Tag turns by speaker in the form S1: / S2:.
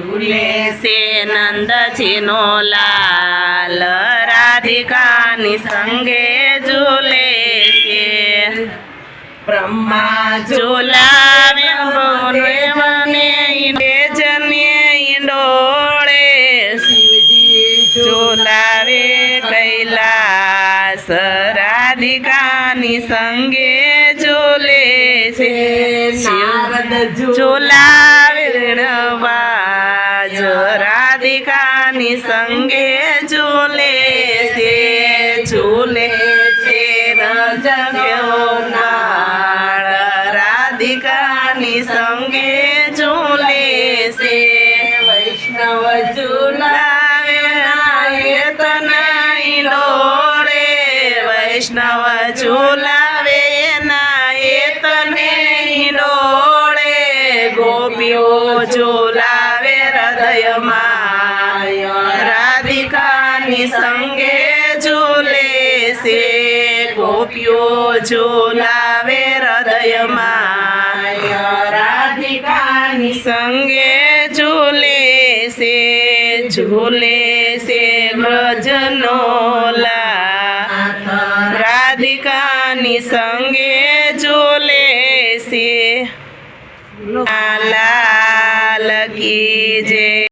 S1: ઝૂલે છે નંદજીનો લાલ રાધિકાની સંગે ઝૂલે છે.
S2: બ્રહ્મા
S1: ઝુલાવે મને જને ઈંડોળે.
S2: શિવજી
S1: ઝુલાવે કૈલાસ રાધિકાની સંગે ઝૂલે છે.
S2: નારદ
S1: રાધિકાની સંગે ઝૂલે છે ઝૂલે છે રજવ્યો નાળ. રાધિકાની સંગે ઝૂલે છે.
S2: વૈષ્ણવ ઝૂલા
S1: ઝુલાવે તનાઈ ડોળે વૈષ્ણવ ઝૂલાવે નાય તને ડોળે ગોપીઓ ઝૂલાવે હૃદયમાં રાધિકાની સંગે ઝૂલે છે, ગોપીઓ ઝુલાવે હૃદયમાં.
S2: રાધિકાની
S1: સંગે ઝૂલે છે ઝૂલે છે વ્રજનોલા રાધિકાની સંગે ઝૂલે છે લાલ કી જે